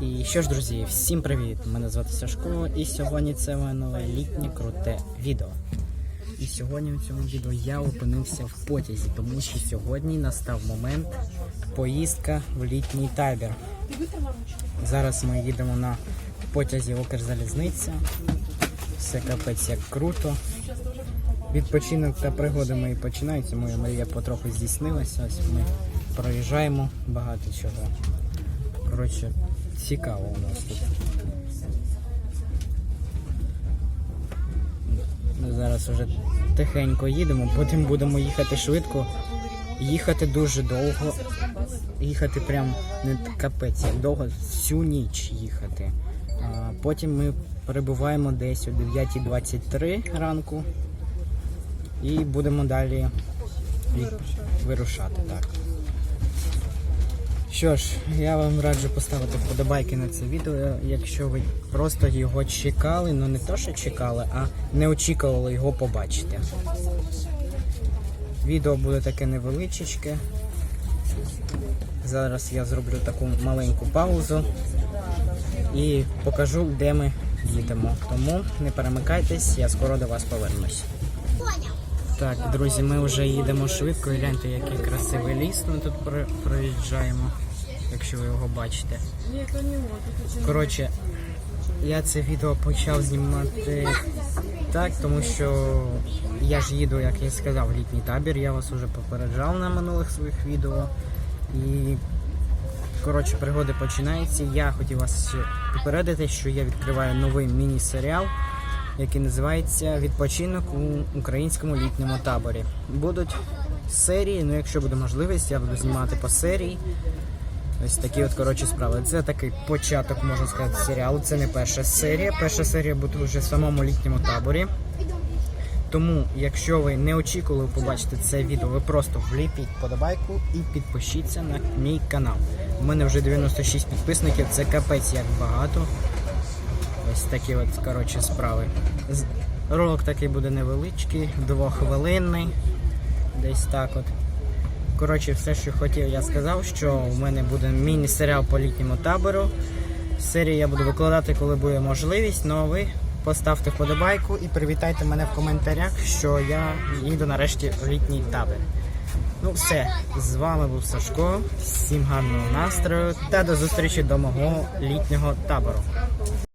І що ж, друзі, всім привіт! Мене звати Сашко, і сьогодні це моє нове літнє круте відео. І сьогодні в цьому відео я опинився в потязі, тому що сьогодні настав момент поїздка в літній табір. Зараз ми їдемо на потязі Укрзалізниця. Все капець як круто. Відпочинок та пригоди мої починаються. Моя мрія потроху здійснилася. Ось ми проїжджаємо багато чого. Коротше, цікаво у нас тут. Ми зараз вже тихенько їдемо, потім будемо їхати швидко. Їхати дуже довго. Їхати прям не капець, як довго, всю ніч їхати. А потім ми перебуваємо десь о 9.23 ранку і будемо далі вирушати. Так. Що ж, я вам раджу поставити вподобайки на це відео, якщо ви просто його чекали, ну не то, що чекали, а не очікували його побачити. Відео буде таке невеличке. Зараз я зроблю таку маленьку паузу і покажу, де ми їдемо. Тому не перемикайтесь, я скоро до вас повернусь. Так, друзі, ми вже їдемо швидко. Гляньте, який красивий ліс ми тут проїжджаємо, якщо ви його бачите. Коротше, я це відео почав знімати так, тому що я ж їду, як я сказав, в літній табір. Я вас вже попереджав на минулих своїх відео. І коротше, пригоди починаються. Я хотів вас попередити, що я відкриваю новий міні-серіал, який називається Відпочинок у українському літньому таборі. Будуть серії, ну якщо буде можливість, я буду знімати по серії. Ось такі от коротше справи. Це такий початок, можна сказати, серіалу. Це не перша серія. Перша серія буде вже в самому літньому таборі. Тому, якщо ви не очікували побачити це відео, ви просто вліпіть подобайку і підпишіться на мій канал. У мене вже 96 підписників, це капець як багато. Ось такі от коротше справи. Ролик такий буде невеличкий, двохвилинний. Десь так от. Коротше, все, що хотів, я сказав, що у мене буде міні-серіал по літньому табору. Серію я буду викладати, коли буде можливість. Ну а ви поставте вподобайку і привітайте мене в коментарях, що я їду нарешті в літній табір. Ну все, з вами був Сашко. Всім гарного настрою та до зустрічі до мого літнього табору.